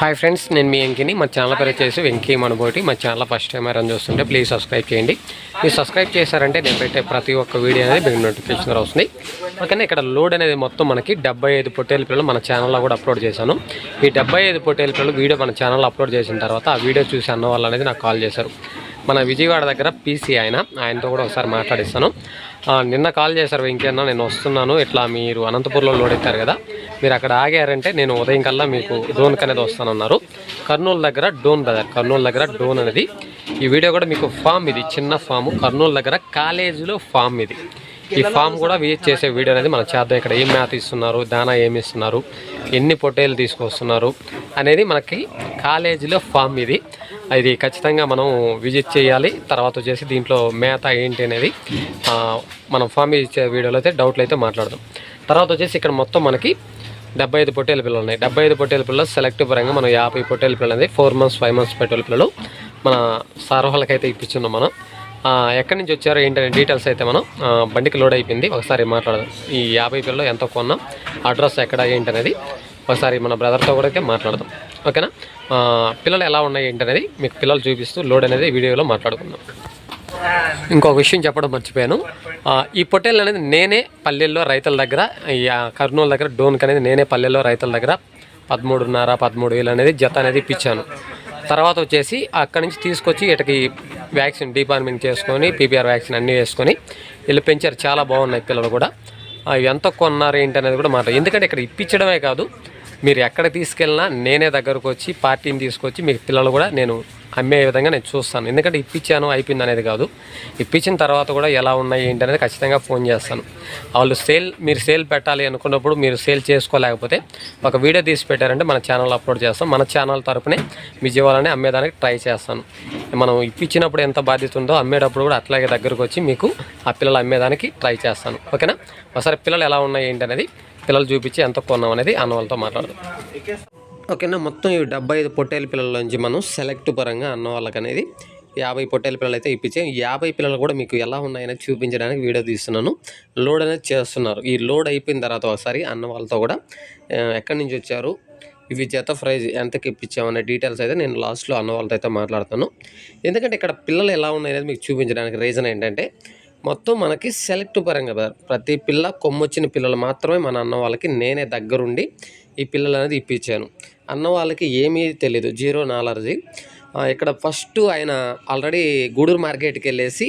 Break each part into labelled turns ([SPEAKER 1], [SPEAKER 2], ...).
[SPEAKER 1] Hi friends నేను మీ వెంకిని. మా channel పేరు వచ్చేసి వెంకీ మనబోటి. మా ఛానల్ ఫస్ట్ టైం ఎవరైనా చూస్తుంటే ప్లీజ్ సబ్స్క్రైబ్ చేయండి. మీరు సబ్స్క్రైబ్ చేశారంటే నేను పెట్టే ప్రతి ఒక్క వీడియో అనేది మీకు నోటిఫికేషన్ వస్తుంది. ఓకేనా ఇక్కడ లోడ్ అనేది మొత్తం మనకి డెబ్బై ఐదు పొట్టేల పిల్లలు మన ఛానల్లో కూడా అప్లోడ్ చేశాను. ఈ డెబ్బై ఐదు పొట్టేల పిల్లలు వీడియో మన ఛానల్లో అప్లోడ్ చేసిన తర్వాత ఆ వీడియో చూసి అన్న వాళ్ళు అనేది నాకు కాల్ చేశారు. మన విజయవాడ దగ్గర పీసీ ఆయన ఆయనతో కూడా ఒకసారి మాట్లాడిస్తాను. నిన్న కాల్ చేశారు వెంకీ అన్న నేను వస్తున్నాను. ఇట్లా మీరు అనంతపూర్లో లోడ్ ఎత్తారు కదా. మీరు అక్కడ ఆగారంటే నేను ఉదయం కల్లా మీకు డోన్కి అనేది వస్తానన్నారు. కర్నూలు దగ్గర డోన్ బ్రదర్ కర్నూలు దగ్గర డోన్ అనేది. ఈ వీడియో కూడా మీకు ఫామ్ ఇది చిన్న ఫామ్. కర్నూలు దగ్గర కాలేజీలో ఫామ్ ఇది. ఈ ఫామ్ కూడా విజిట్ చేసే వీడియో అనేది మనం చేద్దాం. ఇక్కడ ఏం మ్యాథ్ ఇస్తున్నారు దానా ఏమి ఇస్తున్నారు ఎన్ని పొట్టేలు తీసుకొస్తున్నారు అనేది మనకి కాలేజీలో ఫామ్ ఇది. ఇది ఖచ్చితంగా మనం విజిట్ చేయాలి. తర్వాత వచ్చేసి దీంట్లో మేత ఏంటి అనేది మనం ఫామ్ ఇచ్చే వీడియోలో అయితే డౌట్లు అయితే మాట్లాడదాం. తర్వాత వచ్చేసి ఇక్కడ మొత్తం మనకి డెబ్బై ఐదు పొట్టేల పిల్లలు ఉన్నాయి. డెబ్బై ఐదు పొట్టేల పిల్లలు సెలెక్టివ్ పరంగా మనం యాభై పొట్టేల పిల్లలు అనేది ఫోర్ మంత్స్ ఫైవ్ మంత్స్ పెట్టేల పిల్లలు మన సార్ వాళ్ళకైతే ఇప్పించున్నాం మనం. ఎక్కడి నుంచి వచ్చారో ఏంటనే డీటెయిల్స్ అయితే మనం బండికి లోడ్ అయిపోయింది. ఒకసారి మాట్లాడదాం. ఈ యాభై పిల్లలు ఎంత కొన్నాం అడ్రస్ ఎక్కడ ఏంటి అనేది ఒకసారి మన బ్రదర్తో కూడా అయితే మాట్లాడదాం. ఓకేనా? పిల్లలు ఎలా ఉన్నాయి ఏంటి అనేది మీకు పిల్లలు చూపిస్తూ లోడ్ అనేది వీడియోలో మాట్లాడుకుందాం. ఇంకొక విషయం చెప్పడం మర్చిపోయాను. ఈ పొట్టేలు అనేది నేనే పల్లెల్లో రైతుల దగ్గర ఈ కర్నూలు దగ్గర డోన్కి అనేది నేనే పల్లెల్లో రైతుల దగ్గర పదమూడున్నర పదమూడు వేలు అనేది జత అనేది ఇప్పించాను. తర్వాత వచ్చేసి అక్కడి నుంచి తీసుకొచ్చి ఇటకి వ్యాక్సిన్ డిపార్ట్మెంట్ చేసుకొని పీపీఆర్ వ్యాక్సిన్ అన్నీ వేసుకొని వీళ్ళు పెంచారు. చాలా బాగున్నాయి పిల్లలు కూడా. ఎంత కొన్నారు ఏంటి అనేది కూడా మాట ఎందుకంటే ఇక్కడ ఇప్పించడమే కాదు మీరు ఎక్కడ తీసుకెళ్ళినా నేనే దగ్గరకు వచ్చి పార్టీని తీసుకొచ్చి మీకు పిల్లలు కూడా నేను అమ్మే విధంగా నేను చూస్తాను. ఎందుకంటే ఇప్పించాను అయిపోయింది అనేది కాదు. ఇప్పించిన తర్వాత కూడా ఎలా ఉన్నాయి ఏంటి అనేది ఖచ్చితంగా ఫోన్ చేస్తాను. వాళ్ళు సేల్ మీరు సేల్ పెట్టాలి అనుకున్నప్పుడు మీరు సేల్ చేసుకోలేకపోతే ఒక వీడియో తీసి పెట్టారంటే మన ఛానల్ అప్లోడ్ చేస్తాం. మన ఛానల్ తరపునే విజయవాడని అమ్మేదానికి ట్రై చేస్తాను. మనం ఇప్పించినప్పుడు ఎంత బాధ్యత ఉందో అమ్మేటప్పుడు కూడా అట్లాగే దగ్గరకు వచ్చి మీకు ఆ పిల్లలు అమ్మేదానికి ట్రై చేస్తాను. ఓకేనా? ఒకసారి పిల్లలు ఎలా ఉన్నాయి ఏంటి అనేది పిల్లలు చూపించి ఎంత కొన్నాం అనేది అన్న వాళ్ళతో మాట్లాడదాం. ఓకేనా మొత్తం ఈ డెబ్బై ఐదు పొట్టేల పిల్లల నుంచి మనం సెలెక్ట్ పరంగా అన్న వాళ్ళకి అనేది యాభై పొట్టేల పిల్లలు అయితే ఇప్పించాం యాభై పిల్లలు కూడా మీకు ఎలా ఉన్నాయని చూపించడానికి వీడియో తీస్తున్నాను. లోడ్ అనేది చేస్తున్నారు. ఈ లోడ్ అయిపోయిన తర్వాత ఒకసారి అన్న వాళ్ళతో కూడా ఎక్కడి నుంచి వచ్చారు ఇవి జత ప్రైజ్ ఎంతకి ఇప్పించామనే డీటెయిల్స్ అయితే నేను లాస్ట్లో అన్న వాళ్ళతో అయితే మాట్లాడతాను. ఎందుకంటే ఇక్కడ పిల్లలు ఎలా ఉన్నాయనేది మీకు చూపించడానికి రీజన్ ఏంటంటే మొత్తం మనకి సెలెక్ట్ పరంగా ప్రతి పిల్ల కొమ్మొచ్చిన పిల్లలు మాత్రమే మన అన్న వాళ్ళకి నేనే దగ్గరుండి ఈ పిల్లలు అనేది ఇప్పించాను. అన్న వాళ్ళకి ఏమీ తెలియదు జీరో నాలర్జీ ఇక్కడ ఫస్ట్ ఆయన ఆల్రెడీ గూడూరు మార్కెట్కి వెళ్ళేసి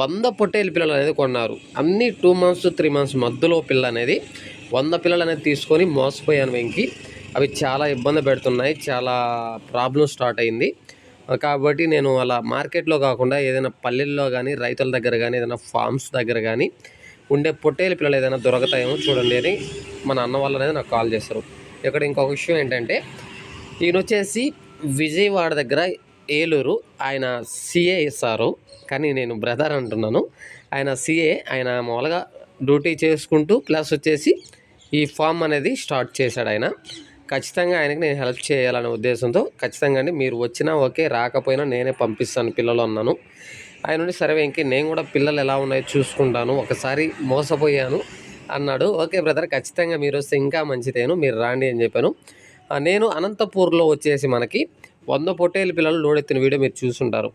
[SPEAKER 1] వంద పొట్టేలు పిల్లలు అనేది కొన్నారు. అన్ని టూ మంత్స్ త్రీ మంత్స్ మధ్యలో పిల్ల అనేది వంద పిల్లలు అనేది తీసుకొని మోసపోయాను వెంకి. అవి చాలా ఇబ్బంది పెడుతున్నాయి. చాలా ప్రాబ్లం స్టార్ట్ అయింది. కాబట్టి నేను అలా మార్కెట్లో కాకుండా ఏదైనా పల్లెల్లో కానీ రైతుల దగ్గర కానీ ఏదైనా ఫార్మ్స్ దగ్గర కానీ ఉండే పొట్టేలు పిల్లలు ఏదైనా దొరుకుతాయేమో చూడండి అని మన అన్న వాళ్ళు అనేది నాకు కాల్ చేస్తారు. ఇక్కడ ఇంకొక విషయం ఏంటంటే ఈయన వచ్చేసి విజయవాడ దగ్గర ఏలూరు ఆయన సిఏ ఇస్తారు కానీ నేను బ్రదర్ అంటున్నాను. ఆయన సిఏ ఆయన మామూలుగా డ్యూటీ చేసుకుంటూ ప్లస్ వచ్చేసి ఈ ఫామ్ అనేది స్టార్ట్ చేశాడు ఆయన. ఖచ్చితంగా ఆయనకి నేను హెల్ప్ చేయాలనే ఉద్దేశంతో ఖచ్చితంగా అండి మీరు వచ్చినా ఓకే రాకపోయినా నేనే పంపిస్తాను పిల్లలు అన్నాను. ఆయన నుండి సరే ఇంకే నేను కూడా పిల్లలు ఎలా ఉన్నాయో చూసుకుంటాను. ఒకసారి మోసపోయాను అన్నాడు. ఓకే బ్రదర్ ఖచ్చితంగా మీరు వస్తే ఇంకా మంచిదేను మీరు రాండి అని చెప్పాను. నేను అనంతపూర్లో వచ్చేసి మనకి వంద పొట్టేలు పిల్లలు లోడెత్తిన వీడియో మీరు చూసుంటారు.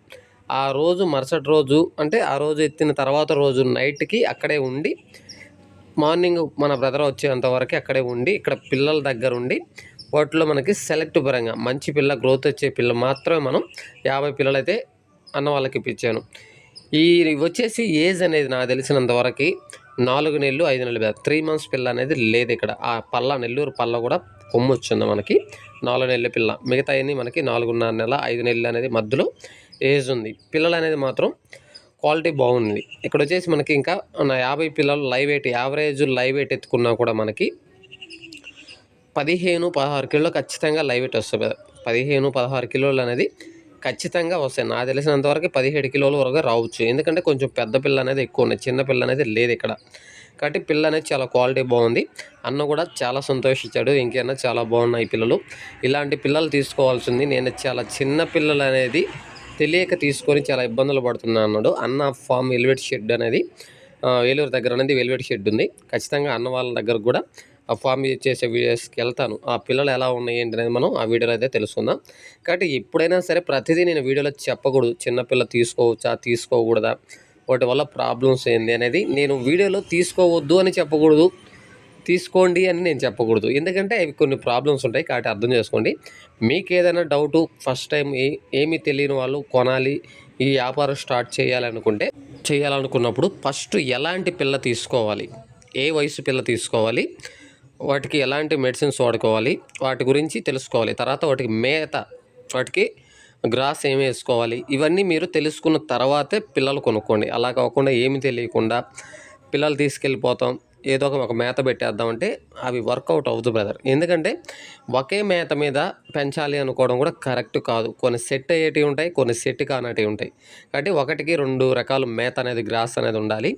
[SPEAKER 1] ఆ రోజు మరుసటి రోజు అంటే ఆ రోజు ఎత్తిన తర్వాత రోజు నైట్కి అక్కడే ఉండి మార్నింగ్ మన బ్రదర్ వచ్చేంత వరకు అక్కడే ఉండి ఇక్కడ పిల్లల దగ్గర ఉండి వాటిలో మనకి సెలెక్ట్ పరంగా మంచి పిల్ల గ్రోత్ వచ్చే పిల్ల మాత్రమే మనం యాభై పిల్లలైతే అన్న వాళ్ళకి ఇప్పించాను. ఈ వచ్చేసి ఏజ్ అనేది నాకు తెలిసినంత వరకు నాలుగు నెలలు ఐదు నెలలు త్రీ మంత్స్ పిల్ల అనేది లేదు ఇక్కడ. ఆ పల్ల నెల్లూరు పల్ల కూడా కొమ్ము వచ్చింది మనకి. నాలుగు నెలల పిల్ల. మిగతా అన్ని మనకి నాలుగున్నర నెల ఐదు నెలలు అనేది మధ్యలో ఏజ్ ఉంది. పిల్లలు అనేది మాత్రం క్వాలిటీ బాగుంది. ఇక్కడ వచ్చేసి మనకి ఇంకా నా యాభై పిల్లలు live weight average live weight ఎత్తుకున్నా కూడా మనకి పదిహేను పదహారు కిలోలు ఖచ్చితంగా లైవ్ వెయిట్ వస్తుంది పదిహేను పదహారు కిలోలు అనేది ఖచ్చితంగా వస్తాయి. నాకు తెలిసినంత వరకు పదిహేడు కిలోల వరకు రావచ్చు. ఎందుకంటే కొంచెం పెద్ద పిల్ల అనేది ఎక్కువ ఉన్నాయి. చిన్న పిల్ల అనేది లేదు ఇక్కడ. కాబట్టి పిల్ల అనేది చాలా క్వాలిటీ బాగుంది. అన్న కూడా చాలా సంతోషించాడు. ఇంకేనా చాలా బాగున్నాయి పిల్లలు. ఇలాంటి పిల్లలు తీసుకోవాల్సింది నేను చాలా చిన్న పిల్లలు అనేది తెలియక తీసుకొని చాలా ఇబ్బందులు పడుతున్నాను అన్నాడు. అన్న ఫామ్ ఎలివేట్ షెడ్ అనేది ఏలూరు వేలూరు దగ్గర అనేది వెల్వెట్ షెడ్ ఉంది. ఖచ్చితంగా అన్న వాళ్ళ దగ్గర కూడా ఆ ఫామ్ చేసే వీడియోస్కి వెళ్తాను. ఆ పిల్లలు ఎలా ఉన్నాయి ఏంటి అనేది మనం ఆ వీడియోలో అయితే తెలుసుకుందాం. కాబట్టి ఎప్పుడైనా సరే ప్రతిదీ నేను వీడియోలో చెప్పకూడదు. చిన్నపిల్ల తీసుకోవచ్చా తీసుకోకూడదా వాటి వల్ల ప్రాబ్లమ్స్ ఏంది అనేది నేను వీడియోలో తీసుకోవద్దు అని చెప్పకూడదు. తీసుకోండి అని నేను చెప్పకూడదు. ఎందుకంటే అవి కొన్ని ప్రాబ్లమ్స్ ఉంటాయి. కాబట్టి అర్థం చేసుకోండి. మీకు ఏదైనా డౌటు ఫస్ట్ టైం ఏ ఏమీ తెలియని వాళ్ళు కొనాలి ఈ వ్యాపారం స్టార్ట్ చేయాలనుకుంటే చేయాలనుకున్నప్పుడు ఫస్ట్ ఎలాంటి పిల్ల తీసుకోవాలి? ఏ వయసు పిల్ల తీసుకోవాలి? వాటికి ఎలాంటి మెడిసిన్స్ వాడుకోవాలి వాటి గురించి తెలుసుకోవాలి. తర్వాత వాటికి మేత వాటికి గ్రాస్ ఏమి వేసుకోవాలి ఇవన్నీ మీరు తెలుసుకున్న తర్వాతే పిల్లలు కొనుక్కోండి. అలా కాకుండా ఏమి తెలియకుండా పిల్లలు తీసుకెళ్ళిపోతాం ఏదో ఒక మేత మేత పెట్టేద్దామంటే అవి వర్కౌట్ అవుతుంది బ్రదర్. ఎందుకంటే ఒకే మేత మీద పెంచాలి అనుకోవడం కూడా కరెక్ట్ కాదు. కొన్ని సెట్ అయ్యేటివి ఉంటాయి కొన్ని సెట్ కానటివి ఉంటాయి. కాబట్టి ఒకటికి రెండు రకాల మేత అనేది గ్రాస్ అనేది ఉండాలి.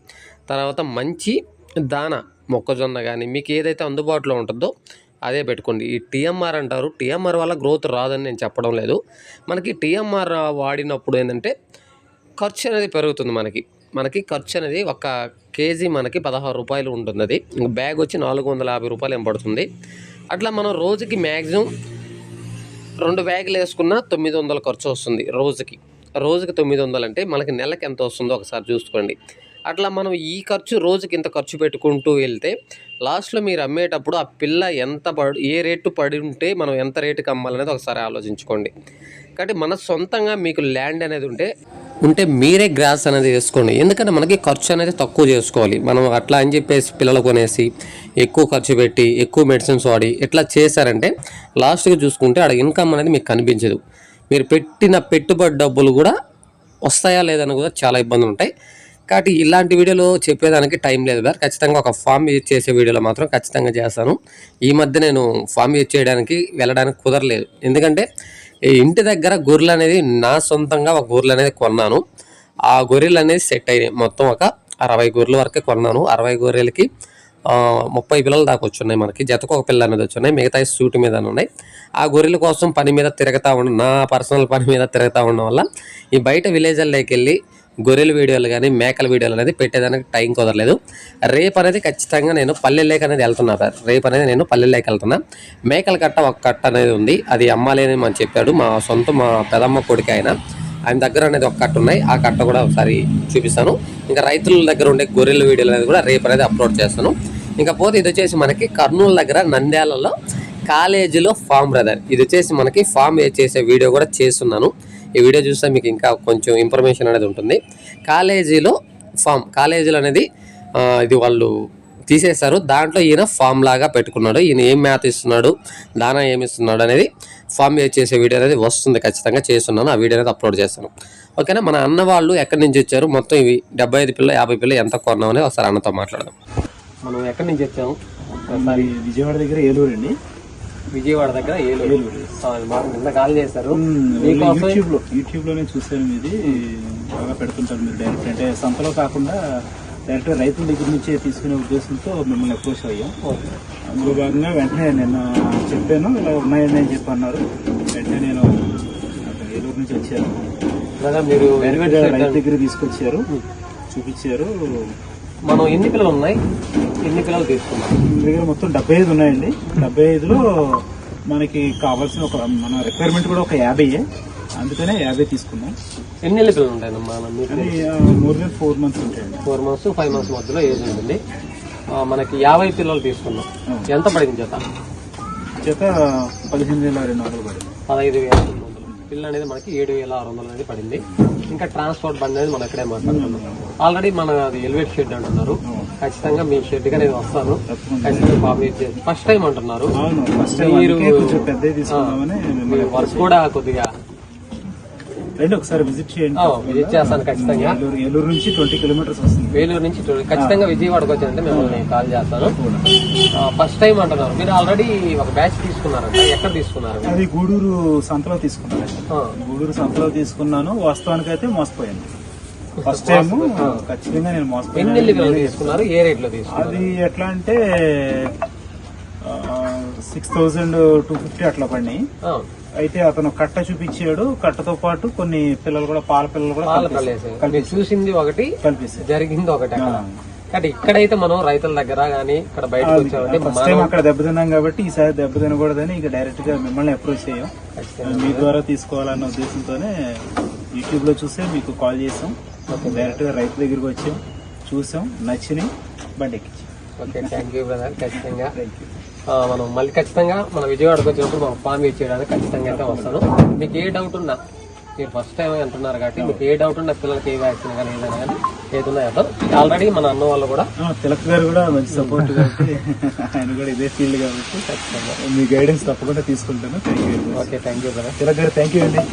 [SPEAKER 1] తర్వాత మంచి దాన మొక్కజొన్న కానీ మీకు ఏదైతే అందుబాటులో ఉంటుందో అదే పెట్టుకోండి. ఈ టీఎంఆర్ అంటారు. టీఎంఆర్ వల్ల గ్రోత్ రాదని నేను చెప్పడం లేదు. మనకి టీఎంఆర్ వాడినప్పుడు ఏంటంటే ఖర్చు అనేది పెరుగుతుంది మనకి. మనకి ఖర్చు అనేది ఒక కేజీ మనకి పదహారు రూపాయలు ఉంటుంది అది. బ్యాగ్ వచ్చి నాలుగు వందల యాభై రూపాయలు ఏం పడుతుంది. అట్లా మనం రోజుకి మ్యాక్సిమం రెండు బ్యాగులు వేసుకున్న తొమ్మిది వందల ఖర్చు వస్తుంది రోజుకి. రోజుకి తొమ్మిది వందలు అంటే మనకి నెలకి ఎంత వస్తుందో ఒకసారి చూసుకోండి. అట్లా మనం ఈ ఖర్చు రోజుకి ఇంత ఖర్చు పెట్టుకుంటూ వెళ్తే లాస్ట్లో మీరు అమ్మేటప్పుడు ఆ పిల్ల ఎంత పడి ఏ రేటు పడి ఉంటే మనం ఎంత రేటుకి అమ్మాలనేది ఒకసారి ఆలోచించుకోండి. కాబట్టి మన సొంతంగా మీకు ల్యాండ్ అనేది ఉంటే ఉంటే మీరే గ్రాస్ అనేది వేసుకోండి. ఎందుకంటే మనకి ఖర్చు అనేది తక్కువ చేసుకోవాలి. మనం అట్లా అని చెప్పేసి పిల్లలు కొనేసి ఎక్కువ ఖర్చు పెట్టి ఎక్కువ మెడిసిన్స్ వాడి ఇట్లా చేశారంటే లాస్ట్గా చూసుకుంటే ఆడ ఇన్కమ్ అనేది మీకు కనిపించదు. మీరు పెట్టిన పెట్టుబడి డబ్బులు కూడా వస్తాయా లేదని కూడా చాలా ఇబ్బందులు ఉంటాయి. కాబట్టి ఇలాంటి వీడియోలు చెప్పేదానికి టైం లేదు బ్రదర్. ఖచ్చితంగా ఒక ఫామ్ యూజ్ చేసే వీడియోలో మాత్రం ఖచ్చితంగా చేస్తాను. ఈ మధ్య నేను ఫామ్ యూజ్ చేయడానికి వెళ్ళడానికి కుదరలేదు. ఎందుకంటే ఇంటి దగ్గర గొర్రెలు అనేది నా సొంతంగా ఒక గొర్రెలు అనేది కొన్నాను. ఆ గొర్రెలు అనేది సెట్ అయినాయి. మొత్తం ఒక అరవై గొర్రెల వరకే కొన్నాను. అరవై గొర్రెలకి ముప్పై పిల్లలు దాకా వచ్చున్నాయి మనకి. జతకు ఒక పిల్ల అనేది వచ్చున్నాయి. మిగతా సూట్ మీద ఉన్నాయి. ఆ గొర్రెల కోసం పని మీద తిరుగుతూ ఉండడం నా పర్సనల్ పని మీద తిరుగుతూ ఉండడం వల్ల ఈ బయట విలేజ్ల్లోకి వెళ్ళి గొర్రెల వీడియోలు కానీ మేకల వీడియోలు అనేది పెట్టేదానికి టైం కుదరలేదు. రేపు అనేది ఖచ్చితంగా నేను పల్లెల్లోకి అనేది వెళ్తున్నా సార్. రేపు అనేది నేను పల్లెల్లోకి వెళ్తున్నా. మేకల కట్ట ఒక కట్ట అనేది ఉంది. అది అమ్మాలి అని మనం చెప్పాడు. మా సొంత మా పెదమ్మ కొడుకు ఆయన. ఆయన దగ్గర అనేది ఒక కట్ట ఉన్నాయి. ఆ కట్ట కూడా ఒకసారి చూపిస్తాను. ఇంకా రైతుల దగ్గర ఉండే గొర్రెల వీడియోలు అనేది కూడా రేపు అనేది అప్లోడ్ చేస్తాను. ఇంకా పోతే ఇది వచ్చేసి మనకి కర్నూలు దగ్గర నంద్యాలలో కాలేజీలో ఫామ్ బ్రదర్. ఇది వచ్చేసి మనకి ఫామ్ చేసే వీడియో కూడా చేస్తున్నాను. ఈ వీడియో చూస్తే మీకు ఇంకా కొంచెం ఇన్ఫర్మేషన్ అనేది ఉంటుంది. కాలేజీలో ఫామ్ కాలేజీలో అనేది ఇది వాళ్ళు తీసేశారు. దాంట్లో ఈయన ఫామ్ లాగా పెట్టుకున్నాడు. ఈయన ఏం మ్యాథ్ ఇస్తున్నాడు దానా ఏమి ఇస్తున్నాడు అనేది ఫామ్ చేసే వీడియో అనేది వస్తుంది ఖచ్చితంగా. చేస్తున్నాను ఆ వీడియో అనేది అప్లోడ్ చేస్తాను. ఓకేనా? మన అన్న వాళ్ళు ఎక్కడి నుంచి వచ్చారు? మొత్తం ఇవి డెబ్బై ఐదు పిల్ల యాభై పిల్ల ఎంత కొన్నాం అనేది ఒకసారి అన్నతో మాట్లాడదాం. మనం ఎక్కడి నుంచి వచ్చాము?
[SPEAKER 2] విజయవాడ దగ్గర ఏలూరు అండి
[SPEAKER 1] విజయవాడ దగ్గర ఏలూరు. మాకు నిన్న కాల్ చేశారు.
[SPEAKER 2] యూట్యూబ్లో యూట్యూబ్లోనే చూసాను మీది. బాగా పెడుతుంటారు మీరు డైరెక్ట్ అంటే సంతలో కాకుండా డైరెక్ట్ రైతుల దగ్గర నుంచే తీసుకునే ఉద్దేశంతో మిమ్మల్ని అప్రోచ్ అయ్యాం. అందులో భాగంగా వెంటనే నిన్న చెప్పాను ఇలా ఉన్నాయండి అని చెప్పి అన్నారు వెంటనే నేను ఏలూరు నుంచి వచ్చాను.
[SPEAKER 1] మీరు
[SPEAKER 2] రైతు దగ్గర తీసుకొచ్చారు చూపించారు.
[SPEAKER 1] మనం ఎన్ని పిల్లలు ఉన్నాయి? ఎన్ని పిల్లలు తీసుకున్నాం?
[SPEAKER 2] మీ దగ్గర మొత్తం డెబ్బై ఐదు ఉన్నాయండి. డెబ్బై ఐదులో మనకి కావాల్సిన ఒక మన రిక్వైర్మెంట్ కూడా ఒక యాభై అందుకనే యాభై తీసుకున్నాం.
[SPEAKER 1] ఎన్ని నెలల పిల్లలు ఉంటాయమ్మా
[SPEAKER 2] కానీ మోర్ దెన్ ఫోర్ మంత్స్ ఉంటాయండి.
[SPEAKER 1] ఫోర్ మంత్స్ ఫైవ్ మంత్స్ మధ్యలో ఏజ్ ఉంటుంది. ఆ, మనకి యాభై పిల్లలు తీసుకున్నాం. ఎంత పడింది జత?
[SPEAKER 2] చేత పదిహేను వేల రెండు వందలు పడింది.
[SPEAKER 1] పదహైదు వేల తొమ్మిది వందలు. పిల్ల అనేది మనకి ఏడు వేల ఆరు వందలు అనేది పడింది. ఇంకా ట్రాన్స్పోర్ట్ బండి అనేది మనం ఇక్కడే మాట్లాడుతున్నాం. ఆల్రెడీ మన అది ఎలివేట్ షెడ్ అంటున్నారు. ఖచ్చితంగా మీ షెడ్గా నేను వస్తాను. ఖచ్చితంగా చేసి ఫస్ట్ టైం అంటున్నారు. మీరు- వర్క్ కూడా కొద్దిగా
[SPEAKER 2] రండి ఒకసారి విజిట్ చేయండి.
[SPEAKER 1] విజిట్ చేస్తాను ఖచ్చితంగా.
[SPEAKER 2] ఏలూరు నుంచి ట్వంటీ కిలోమీటర్స్ వస్తుంది.
[SPEAKER 1] వేలూరు నుంచి ఖచ్చితంగా విజయవాడకు వచ్చానంటే మిమ్మల్ని కాల్ చేస్తాను. ఫస్ట్ టైం అంటున్నారు. మీరు ఆల్రెడీ ఒక బ్యాచ్ తీసుకున్నారంట. ఎక్కడ తీసుకున్నారు?
[SPEAKER 2] అది గూడూరు సంతలో తీసుకున్నాను. గూడూరు సంతలో తీసుకున్నాను. వాస్తవానికి అయితే మోసపోయాను. ఫస్ట్ టైం ఖచ్చితంగా నేను మోసపోయాను.
[SPEAKER 1] తీసుకున్నారు? ఏ రేట్లో తీసుకున్నారు?
[SPEAKER 2] అది ఎట్లా అంటే సిక్స్ థౌజండ్ టూ ఫిఫ్టీ అట్లా పడినాయి. అయితే అతను కట్ట చూపించాడు. కట్టతో పాటు కొన్ని పిల్లలు కూడా పాల పిల్లలు కూడా
[SPEAKER 1] చూసింది ఒకటి
[SPEAKER 2] కలిపేశాడు
[SPEAKER 1] జరిగింది ఒకటి కాబట్టి ఇక్కడైతే మనం రైతుల దగ్గర కానీ ఇక్కడ బయటకు వచ్చామంటే
[SPEAKER 2] ఫస్ట్ టైం అక్కడ దెబ్బతిన్నాం కాబట్టి ఈసారి దెబ్బ తినకూడదని ఇక డైరెక్ట్గా మిమ్మల్ని అప్రోచ్ అయ్యాం మీ ద్వారా తీసుకోవాలన్న ఉద్దేశంతోనే యూట్యూబ్లో చూసే మీకు కాల్ చేసాం డైరెక్ట్గా రైతు దగ్గరికి వచ్చాం. చూసాం నచ్చినాయి బండి ఎక్కించాం
[SPEAKER 1] ఓకే థ్యాంక్ యూ బ్రదర్ ఖచ్చితంగా. మనం మళ్ళీ ఖచ్చితంగా మన విజయవాడకు వచ్చినప్పుడు మనం ఫామ్ ఇచ్చేయడానికి ఖచ్చితంగా అయితే వస్తాను. మీకు ఏ డౌట్ ఉన్నా మీరు ఫస్ట్ టైం అంటున్నారు కాబట్టి మీకు ఏ డౌట్ ఉన్నా పిల్లలకి ఏ వ్యాక్సిన్ కానీ ఏదైనా కానీ ఏదైనా చేద్దాం ఆల్రెడీ మన అన్న వాళ్ళు కూడా
[SPEAKER 2] తిలక్ గారు కూడా మంచి సపోర్ట్ కాబట్టి ఆయన కూడా ఇదే ఫీల్డ్ కాబట్టి మీ గైడెన్స్ తప్పకుండా తీసుకుంటాను.
[SPEAKER 1] Okay thank you brother.
[SPEAKER 2] Tilak garu thank you అండి.